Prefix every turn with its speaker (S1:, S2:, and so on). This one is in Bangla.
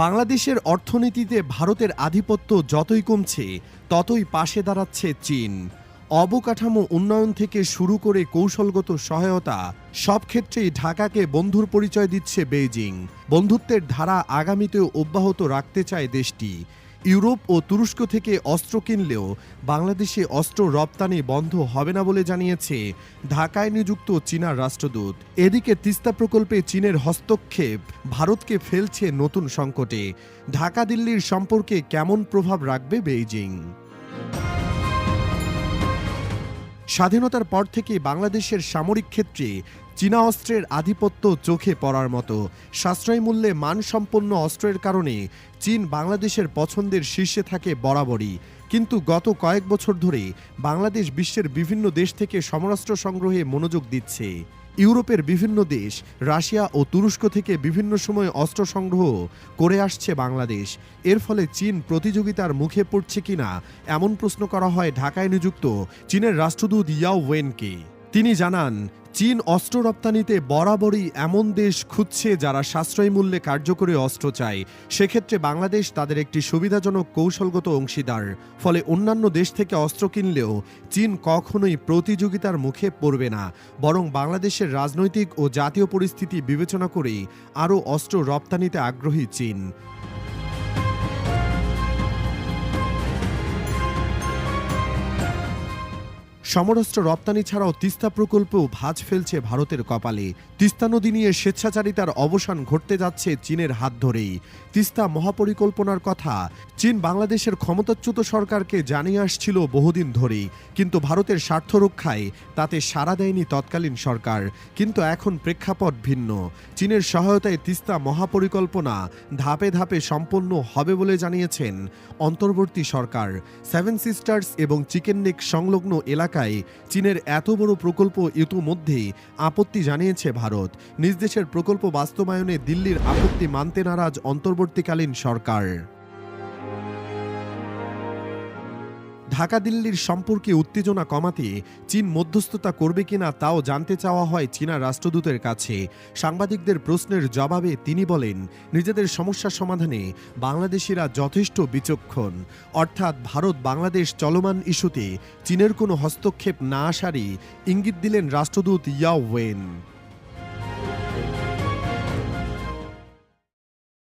S1: বাংলাদেশের অর্থনীতিতে ভারতের আধিপত্য যতই কমছে, ততই পাশে দাঁড়াচ্ছে চীন। অবকাঠামো উন্নয়ন থেকে শুরু করে কৌশলগত সহায়তা, সব ক্ষেত্রেই ঢাকাকে বন্ধুর পরিচয় দিচ্ছে বেইজিং। বন্ধুত্বের ধারা আগামীতেও অব্যাহত রাখতে চায় দেশটি। ইউরোপ ও তুরস্ক থেকে অস্ত্র কিনলেও বাংলাদেশে অস্ত্র রপ্তানি বন্ধ হবে না বলে জানিয়েছে ঢাকায় নিযুক্ত চীনা রাষ্ট্রদূত। এদিকে তিস্তা প্রকল্পে চীনের হস্তক্ষেপ ভারতকে ফেলছে নতুন সংকটে। ঢাকা দিল্লির সম্পর্কে কেমন প্রভাব রাখবে বেইজিং? স্বাধীনতার পর থেকে বাংলাদেশের সামরিক ক্ষেত্রে চীনা অস্ত্রের আধিপত্য চোখে পড়ার মতো। সাশ্রয় মূল্যে মানসম্পন্ন অস্ত্রের কারণে চীন বাংলাদেশের পছন্দের শীর্ষে থাকে বরাবরই। কিন্তু গত কয়েক বছর ধরে বাংলাদেশ বিশ্বের বিভিন্ন দেশ থেকে সমরাস্ত্র সংগ্রহে মনোযোগ দিচ্ছে। ইউরোপের বিভিন্ন দেশ, রাশিয়া ও তুরস্ক থেকে বিভিন্ন সময়ে অস্ত্র সংগ্রহ করে আসছে বাংলাদেশ। এর ফলে চীন প্রতিযোগিতার মুখে পড়ছে কিনা এমন প্রশ্ন করা হয় ঢাকায় নিযুক্ত চীনের রাষ্ট্রদূত ইয়াও ওয়েনকে। তিনি জানান চীন অস্ত্র রপ্তানিতে বরাবরই এমন দেশ খুঁজছে যারা সাশ্রয়ী মূল্যে কার্যকরী অস্ত্র চায়। সেক্ষেত্রে বাংলাদেশ তাদের একটি সুবিধাজনক কৌশলগত অংশীদার। ফলে অন্যান্য দেশ থেকে অস্ত্র কিনলেও চীন কখনোই প্রতিযোগিতার মুখে পড়বে না। বরং বাংলাদেশের রাজনৈতিক ও জাতীয় পরিস্থিতি বিবেচনা করে আরও অস্ত্র রপ্তানিতে আগ্রহী চীন। সমরাস্ত্র রপ্তানি ছাড়াও তিস্তা প্রকল্পও ভাঁজ ফেলছে ভারতের কপালে। তিস্তা নদী নিয়ে স্বেচ্ছাচারিতার অবসান ঘটতে যাচ্ছে চীনের হাত ধরেই। তিস্তা মহাপরিকল্পনার কথা, চীন বাংলাদেশের ক্ষমতাচ্যুত সরকারকে জানিয়ে আসছিল বহুদিন ধরেই, কিন্তু ভারতের স্বার্থ রক্ষায় তাতে সাড়া দেয়নি তৎকালীন সরকার। কিন্তু এখন প্রেক্ষাপট ভিন্ন। চীনের সহায়তায় তিস্তা মহাপরিকল্পনা ধাপে ধাপে সম্পন্ন হবে বলে জানিয়েছেন অন্তর্বর্তী সরকার। সেভেন সিস্টার্স এবং চিকেন নেক সংলগ্ন এলাকায় চীনের এত বড় প্রকল্প ইতোমধ্যেই আপত্তি জানিয়েছে ভারত। নিজ দেশের প্রকল্প বাস্তবায়নে দিল্লির আপত্তি মানতে নারাজ অন্তর্বর্তীকালীন সরকার। ঢাকা দিল্লির সম্পর্কে উত্তেজনা কমাতে চীন মধ্যস্থতা করবে কিনা তাও জানতে চাওয়া হয় চীনা রাষ্ট্রদূতের কাছে। সাংবাদিকদের প্রশ্নের জবাবে তিনি বলেন, নিজেদের সমস্যা সমাধানে বাংলাদেশিরা যথেষ্ট বিচক্ষণ। অর্থাৎ ভারত বাংলাদেশ চলমান ইস্যুতে চীনের কোনো হস্তক্ষেপ না আসারই ইঙ্গিত দিলেন রাষ্ট্রদূত ইয়াও ওয়েন।